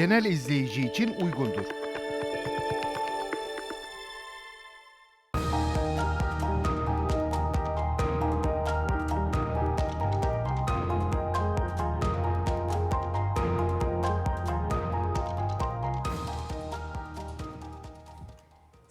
genel izleyici için uygundur.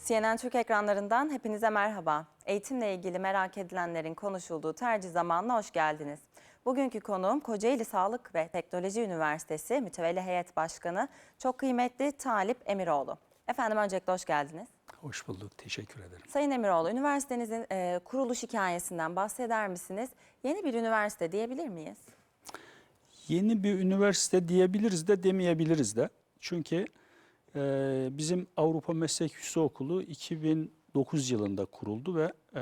CNN Türk ekranlarından hepinize merhaba. Eğitimle ilgili merak edilenlerin konuşulduğu tercih zamanına hoş geldiniz. Bugünkü konuğum Kocaeli Sağlık ve Teknoloji Üniversitesi Mütevelli Heyet Başkanı çok kıymetli Talip Emiroğlu. Efendim öncelikle hoş geldiniz. Hoş bulduk, teşekkür ederim. Sayın Emiroğlu, üniversitenizin e, kuruluş hikayesinden bahseder misiniz? Yeni bir üniversite diyebilir miyiz? Yeni bir üniversite diyebiliriz de demeyebiliriz de. Çünkü e, bizim Avrupa Meslek Yüksekokulu 2009 yılında kuruldu ve e,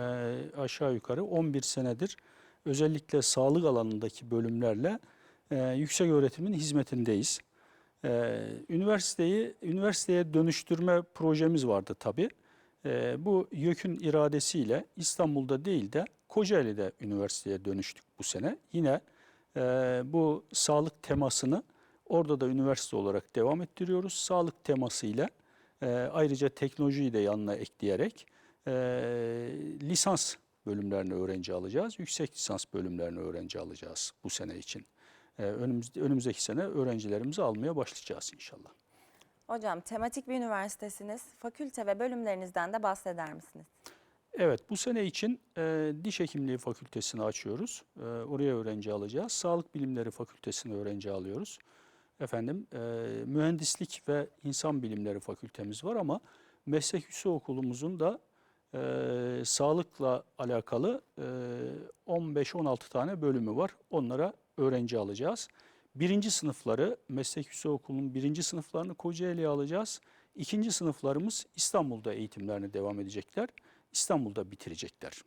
aşağı yukarı 11 senedir özellikle sağlık alanındaki bölümlerle e, yüksek öğretimin hizmetindeyiz. E, üniversiteyi üniversiteye dönüştürme projemiz vardı tabii. E, bu YÖK'ün iradesiyle İstanbul'da değil de Kocaeli'de üniversiteye dönüştük bu sene. Yine e, bu sağlık temasını orada da üniversite olarak devam ettiriyoruz. Sağlık temasıyla e, ayrıca teknolojiyi de yanına ekleyerek e, lisans bölümlerini öğrenci alacağız. Yüksek lisans bölümlerini öğrenci alacağız bu sene için. E, önümüz, önümüzdeki sene öğrencilerimizi almaya başlayacağız inşallah. Hocam tematik bir üniversitesiniz. Fakülte ve bölümlerinizden de bahseder misiniz? Evet, bu sene için e, Diş Hekimliği Fakültesini açıyoruz. E, oraya öğrenci alacağız. Sağlık Bilimleri Fakültesine öğrenci alıyoruz. Efendim, e, Mühendislik ve İnsan Bilimleri Fakültemiz var ama Meslek Yüksekokulumuzun da e, sağlıkla alakalı e, 15-16 tane bölümü var. Onlara öğrenci alacağız. Birinci sınıfları, Meslek Yüksekokulu'nun birinci sınıflarını Kocaeli'ye alacağız. İkinci sınıflarımız İstanbul'da eğitimlerine devam edecekler. İstanbul'da bitirecekler.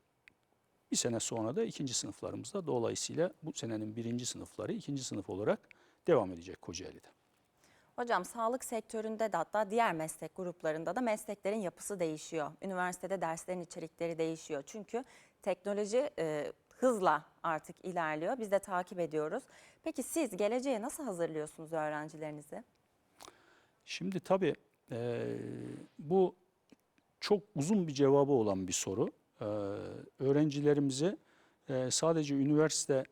Bir sene sonra da ikinci sınıflarımızda dolayısıyla bu senenin birinci sınıfları ikinci sınıf olarak devam edecek Kocaeli'de. Hocam sağlık sektöründe de hatta diğer meslek gruplarında da mesleklerin yapısı değişiyor. Üniversitede derslerin içerikleri değişiyor. Çünkü teknoloji e, hızla artık ilerliyor. Biz de takip ediyoruz. Peki siz geleceğe nasıl hazırlıyorsunuz öğrencilerinizi? Şimdi tabii e, bu çok uzun bir cevabı olan bir soru. E, öğrencilerimizi e, sadece üniversite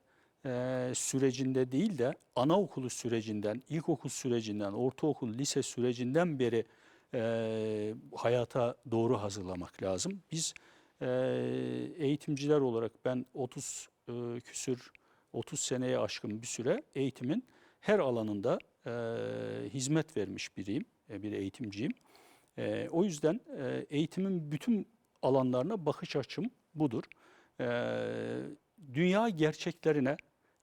e, sürecinde değil de anaokulu sürecinden, ilkokul sürecinden, ortaokul, lise sürecinden beri e, hayata doğru hazırlamak lazım. Biz e, eğitimciler olarak ben 30 e, küsür 30 seneye aşkın bir süre eğitimin her alanında e, hizmet vermiş biriyim, e, bir eğitimciyim. E, o yüzden e, eğitimin bütün alanlarına bakış açım budur. E, dünya gerçeklerine,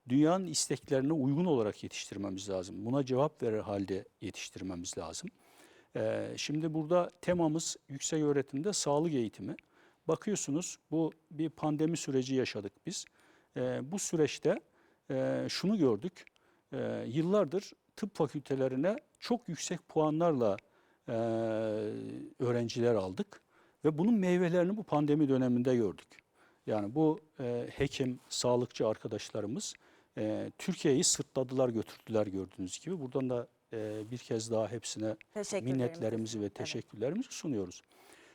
dünyanın isteklerine uygun olarak yetiştirmemiz lazım. Buna cevap verir halde yetiştirmemiz lazım. E, şimdi burada temamız yüksek öğretimde sağlık eğitimi. Bakıyorsunuz bu bir pandemi süreci yaşadık biz. E, bu süreçte e, şunu gördük. E, yıllardır tıp fakültelerine çok yüksek puanlarla e, öğrenciler aldık ve bunun meyvelerini bu pandemi döneminde gördük. Yani bu e, hekim, sağlıkçı arkadaşlarımız e, Türkiye'yi sırtladılar, götürdüler gördüğünüz gibi. Buradan da e, bir kez daha hepsine minnetlerimizi ve Evet. teşekkürlerimizi sunuyoruz.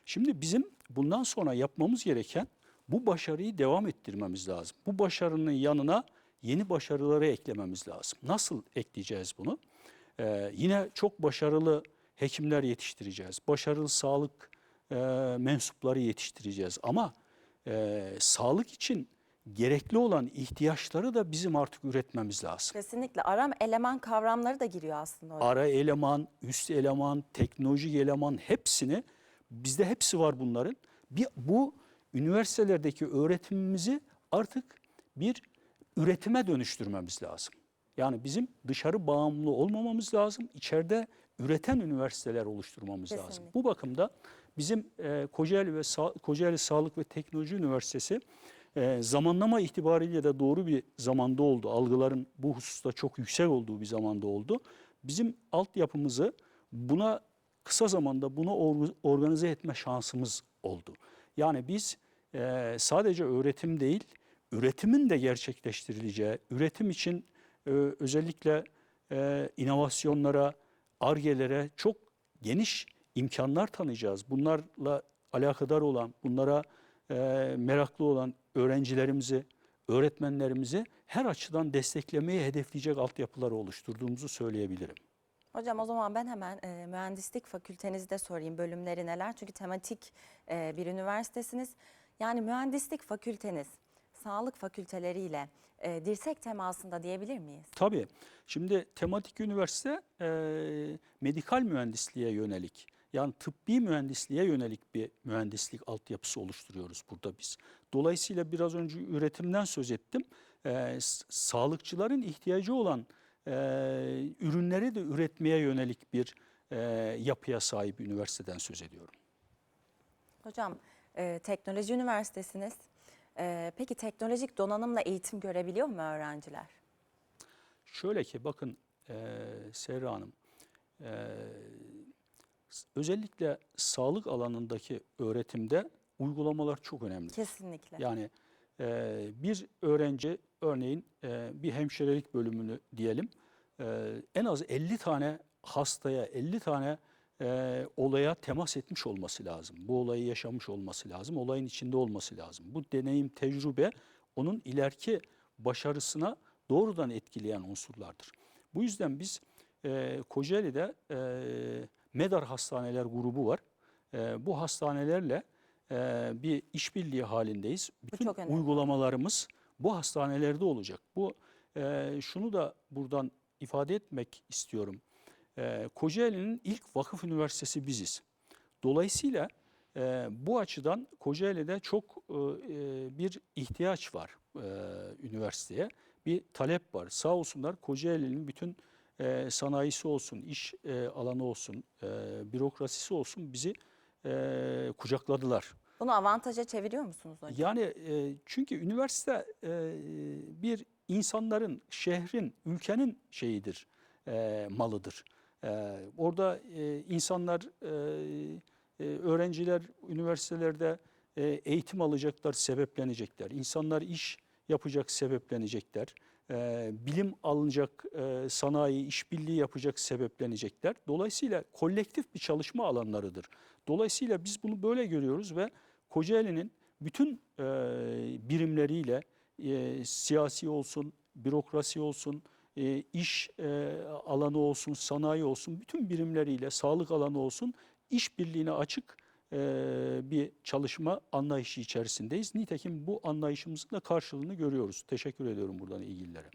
Şimdi bizim bundan sonra yapmamız gereken bu başarıyı devam ettirmemiz lazım. Bu başarının yanına yeni başarıları eklememiz lazım. Nasıl ekleyeceğiz bunu? Ee, yine çok başarılı hekimler yetiştireceğiz. Başarılı sağlık e, mensupları yetiştireceğiz. Ama e, sağlık için gerekli olan ihtiyaçları da bizim artık üretmemiz lazım. Kesinlikle aram eleman kavramları da giriyor aslında hocam. Ara eleman, üst eleman, teknolojik eleman hepsini bizde hepsi var bunların. Bir bu üniversitelerdeki öğretimimizi artık bir üretime dönüştürmemiz lazım. Yani bizim dışarı bağımlı olmamamız lazım. İçeride üreten üniversiteler oluşturmamız lazım. Kesinlikle. Bu bakımda bizim e, Kocaeli ve Sa- Kocaeli Sağlık ve Teknoloji Üniversitesi e, zamanlama itibariyle de doğru bir zamanda oldu. Algıların bu hususta çok yüksek olduğu bir zamanda oldu. Bizim altyapımızı buna kısa zamanda bunu or- organize etme şansımız oldu. Yani biz e, sadece öğretim değil, üretimin de gerçekleştirileceği, üretim için e, özellikle e, inovasyonlara, argelere çok geniş imkanlar tanıyacağız. Bunlarla alakadar olan, bunlara e, meraklı olan öğrencilerimizi, öğretmenlerimizi her açıdan desteklemeyi hedefleyecek altyapıları oluşturduğumuzu söyleyebilirim. Hocam o zaman ben hemen e, mühendislik fakültenizde sorayım bölümleri neler? Çünkü tematik e, bir üniversitesiniz. Yani mühendislik fakülteniz sağlık fakülteleriyle e, dirsek temasında diyebilir miyiz? Tabii. Şimdi tematik üniversite e, medikal mühendisliğe yönelik yani tıbbi mühendisliğe yönelik bir mühendislik altyapısı oluşturuyoruz burada biz. Dolayısıyla biraz önce üretimden söz ettim. E, s- sağlıkçıların ihtiyacı olan e, ürünleri de üretmeye yönelik bir e, yapıya sahip üniversiteden söz ediyorum. Hocam e, teknoloji üniversitesiniz. E, peki teknolojik donanımla eğitim görebiliyor mu öğrenciler? Şöyle ki bakın e, Serra Hanım, e, özellikle sağlık alanındaki öğretimde uygulamalar çok önemli. Kesinlikle. Yani e, bir öğrenci örneğin e, bir hemşirelik bölümünü diyelim e, en az 50 tane hastaya 50 tane e, olaya temas etmiş olması lazım. Bu olayı yaşamış olması lazım. Olayın içinde olması lazım. Bu deneyim, tecrübe onun ileriki başarısına doğrudan etkileyen unsurlardır. Bu yüzden biz e, Kocaeli'de e, MEDAR Hastaneler grubu var. E, bu hastanelerle e, bir işbirliği halindeyiz. Bütün önemli. uygulamalarımız bu hastanelerde olacak. Bu e, şunu da buradan ifade etmek istiyorum. E, Kocaeli'nin ilk vakıf üniversitesi biziz. Dolayısıyla e, bu açıdan Kocaeli'de çok e, e, bir ihtiyaç var e, üniversiteye. Bir talep var. Sağ olsunlar Kocaeli'nin bütün e, sanayisi olsun, iş e, alanı olsun, e, bürokrasisi olsun bizi e, kucakladılar. Bunu avantaja çeviriyor musunuz hocam? Yani e, çünkü üniversite e, bir insanların, şehrin, ülkenin şeyidir, e, malıdır. E, orada e, insanlar, e, e, öğrenciler üniversitelerde e, eğitim alacaklar, sebeplenecekler. İnsanlar iş yapacak, sebeplenecekler. E, bilim alınacak, e, sanayi, işbirliği yapacak, sebeplenecekler. Dolayısıyla kolektif bir çalışma alanlarıdır. Dolayısıyla biz bunu böyle görüyoruz ve Kocaeli'nin bütün e, birimleriyle e, siyasi olsun, bürokrasi olsun, iş alanı olsun, sanayi olsun, bütün birimleriyle sağlık alanı olsun işbirliğine açık e, bir çalışma anlayışı içerisindeyiz. Nitekim bu anlayışımızın da karşılığını görüyoruz. Teşekkür ediyorum buradan ilgililere.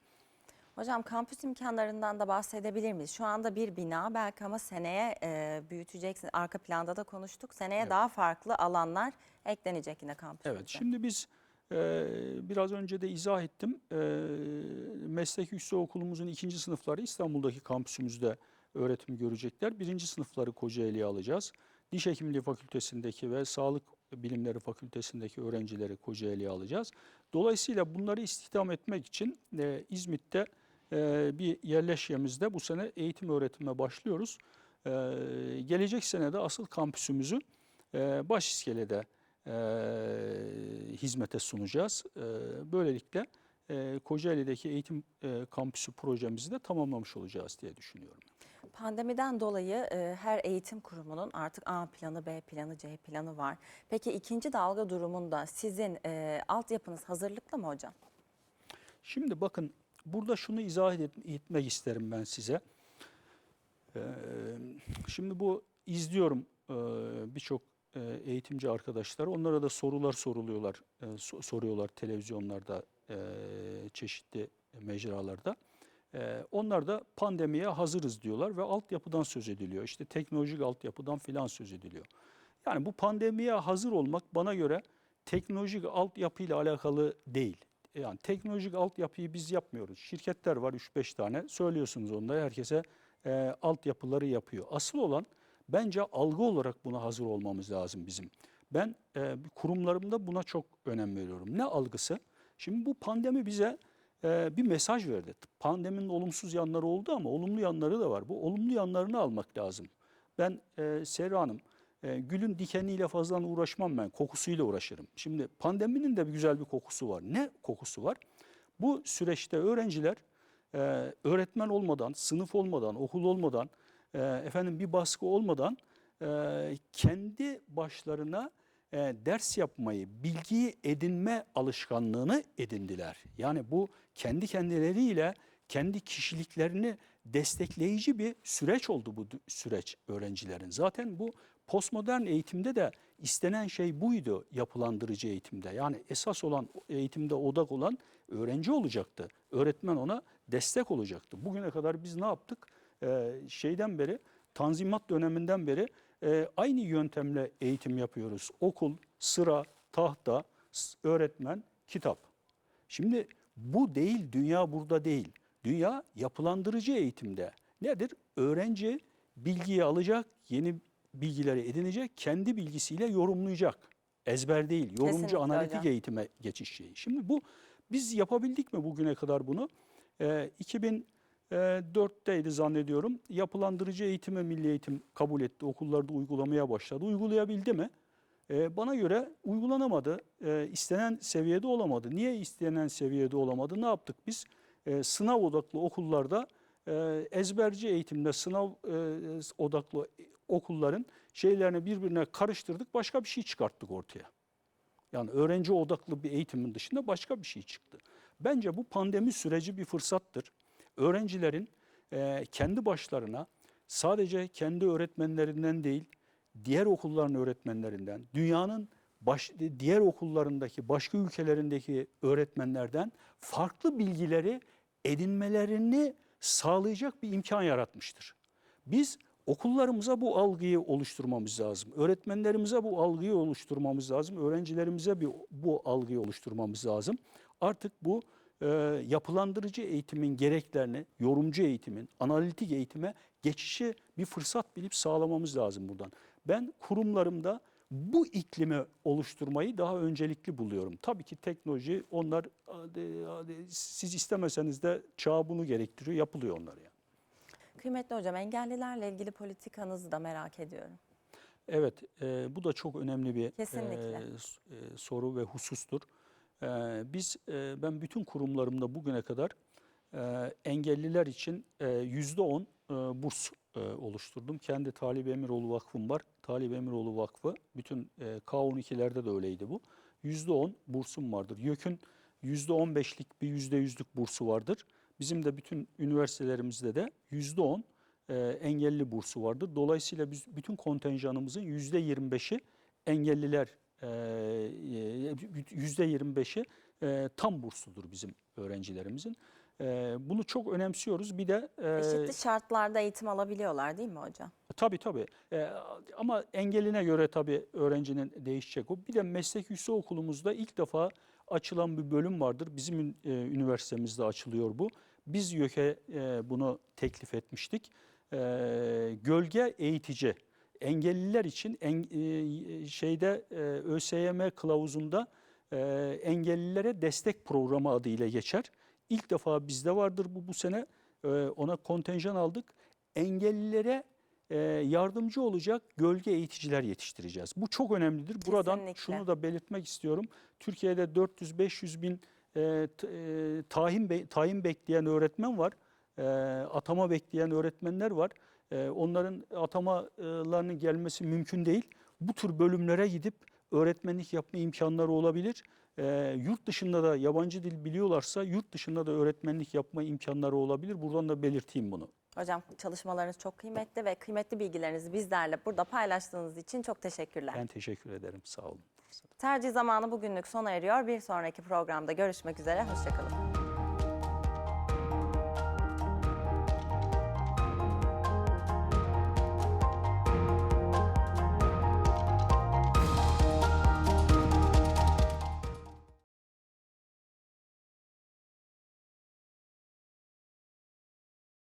Hocam kampüs imkanlarından da bahsedebilir miyiz? Şu anda bir bina belki ama seneye e, büyüteceksin. Arka planda da konuştuk. Seneye Evet. daha farklı alanlar eklenecek yine kampüsümüze. Evet, şimdi biz e, biraz önce de izah ettim. E, meslek yüksek okulumuzun ikinci sınıfları İstanbul'daki kampüsümüzde öğretim görecekler. Birinci sınıfları Kocaeli'ye alacağız. Diş Hekimliği Fakültesindeki ve Sağlık Bilimleri Fakültesindeki öğrencileri Kocaeli'ye alacağız. Dolayısıyla bunları istihdam etmek için e, İzmit'te e, bir yerleşkemizde bu sene eğitim öğretime başlıyoruz. E, gelecek sene de asıl kampüsümüzü e, Başiskele'de e, hizmete sunacağız. E, böylelikle e, Kocaeli'deki eğitim e, kampüsü projemizi de tamamlamış olacağız diye düşünüyorum. Pandemiden dolayı e, her eğitim kurumunun artık A planı, B planı, C planı var. Peki ikinci dalga durumunda sizin e, altyapınız hazırlıklı mı hocam? Şimdi bakın burada şunu izah et- etmek isterim ben size. Ee, Şimdi bu izliyorum e, birçok e, eğitimci arkadaşlar. Onlara da sorular soruluyorlar, e, so- soruyorlar televizyonlarda, e, çeşitli mecralarda. E, Onlar da pandemiye hazırız diyorlar ve altyapıdan söz ediliyor. İşte teknolojik altyapıdan filan söz ediliyor. Yani bu pandemiye hazır olmak bana göre teknolojik altyapıyla alakalı değil. Yani teknolojik altyapıyı biz yapmıyoruz. Şirketler var 3-5 tane. Söylüyorsunuz onlara herkese e, altyapıları yapıyor. Asıl olan bence algı olarak buna hazır olmamız lazım bizim. Ben e, kurumlarımda buna çok önem veriyorum. Ne algısı? Şimdi bu pandemi bize e, bir mesaj verdi. Pandeminin olumsuz yanları oldu ama olumlu yanları da var. Bu olumlu yanlarını almak lazım. Ben e, Serra Hanım, e, gülün dikeniyle fazla uğraşmam ben, kokusuyla uğraşırım. Şimdi pandeminin de bir güzel bir kokusu var. Ne kokusu var? Bu süreçte öğrenciler e, öğretmen olmadan, sınıf olmadan, okul olmadan e, efendim bir baskı olmadan e, kendi başlarına e, ders yapmayı, bilgiyi edinme alışkanlığını edindiler. Yani bu kendi kendileriyle kendi kişiliklerini destekleyici bir süreç oldu bu süreç öğrencilerin. Zaten bu postmodern eğitimde de istenen şey buydu yapılandırıcı eğitimde. Yani esas olan eğitimde odak olan öğrenci olacaktı. Öğretmen ona destek olacaktı. Bugüne kadar biz ne yaptık? Ee, şeyden beri, Tanzimat döneminden beri e, aynı yöntemle eğitim yapıyoruz. Okul, sıra, tahta, öğretmen, kitap. Şimdi bu değil, dünya burada değil. Dünya yapılandırıcı eğitimde. Nedir? Öğrenci bilgiyi alacak, yeni bilgileri edinecek, kendi bilgisiyle yorumlayacak. Ezber değil, yorumcu Kesinlikle analitik hocam. eğitime geçiş şeyi. Şimdi bu biz yapabildik mi bugüne kadar bunu? Ee, 2004'teydi zannediyorum. Yapılandırıcı eğitimi Milli Eğitim kabul etti. Okullarda uygulamaya başladı. Uygulayabildi mi? Ee, bana göre uygulanamadı. Ee, istenen seviyede olamadı. Niye istenen seviyede olamadı? Ne yaptık biz? Sınav odaklı okullarda e, ezberci eğitimde sınav e, odaklı okulların şeylerini birbirine karıştırdık. Başka bir şey çıkarttık ortaya. Yani öğrenci odaklı bir eğitimin dışında başka bir şey çıktı. Bence bu pandemi süreci bir fırsattır. Öğrencilerin e, kendi başlarına sadece kendi öğretmenlerinden değil, diğer okulların öğretmenlerinden, dünyanın baş, diğer okullarındaki, başka ülkelerindeki öğretmenlerden farklı bilgileri edinmelerini sağlayacak bir imkan yaratmıştır. Biz okullarımıza bu algıyı oluşturmamız lazım. Öğretmenlerimize bu algıyı oluşturmamız lazım. Öğrencilerimize bir, bu algıyı oluşturmamız lazım. Artık bu e, yapılandırıcı eğitimin gereklerini, yorumcu eğitimin, analitik eğitime geçişi bir fırsat bilip sağlamamız lazım buradan. Ben kurumlarımda bu iklimi oluşturmayı daha öncelikli buluyorum. Tabii ki teknoloji onlar siz istemeseniz de çağ bunu gerektiriyor, yapılıyor onlar yani. Kıymetli hocam engellilerle ilgili politikanızı da merak ediyorum. Evet, e, bu da çok önemli bir Kesinlikle. e, e, soru ve husustur. E, biz, e, ben bütün kurumlarımda bugüne kadar e, engelliler için e, yüzde on burs oluşturdum. Kendi Talip Emiroğlu Vakfım var. Talip Emiroğlu Vakfı, bütün e, K12'lerde de öyleydi bu. Yüzde on bursum vardır. YÖK'ün yüzde on beşlik bir yüzde yüzlük bursu vardır. Bizim de bütün üniversitelerimizde de yüzde on engelli bursu vardır. Dolayısıyla biz bütün kontenjanımızın yüzde 25'i engelliler, e, yüzde 25'i e, tam bursludur bizim öğrencilerimizin. E, bunu çok önemsiyoruz. Bir de e, Eşitli şartlarda eğitim alabiliyorlar değil mi hocam? Tabii tabii. Ee, ama engeline göre tabii öğrencinin değişecek o. Bir de meslek yüksek okulumuzda ilk defa açılan bir bölüm vardır. Bizim ün- e, üniversitemizde açılıyor bu. Biz YÖK'e e, bunu teklif etmiştik. E, gölge eğitici. Engelliler için en, e, şeyde e, ÖSYM kılavuzunda e, engellilere destek programı adıyla geçer. İlk defa bizde vardır bu bu sene. E, ona kontenjan aldık. Engellilere e, yardımcı olacak gölge eğiticiler yetiştireceğiz. Bu çok önemlidir. Buradan Kesinlikle. şunu da belirtmek istiyorum. Türkiye'de 400-500 bin e, e, tayin, be- tayin bekleyen öğretmen var. E, atama bekleyen öğretmenler var. E, onların atamalarının gelmesi mümkün değil. Bu tür bölümlere gidip öğretmenlik yapma imkanları olabilir. E, yurt dışında da yabancı dil biliyorlarsa yurt dışında da öğretmenlik yapma imkanları olabilir. Buradan da belirteyim bunu. Hocam çalışmalarınız çok kıymetli ve kıymetli bilgilerinizi bizlerle burada paylaştığınız için çok teşekkürler. Ben teşekkür ederim. Sağ olun. Tercih zamanı bugünlük sona eriyor. Bir sonraki programda görüşmek üzere. Hoşçakalın.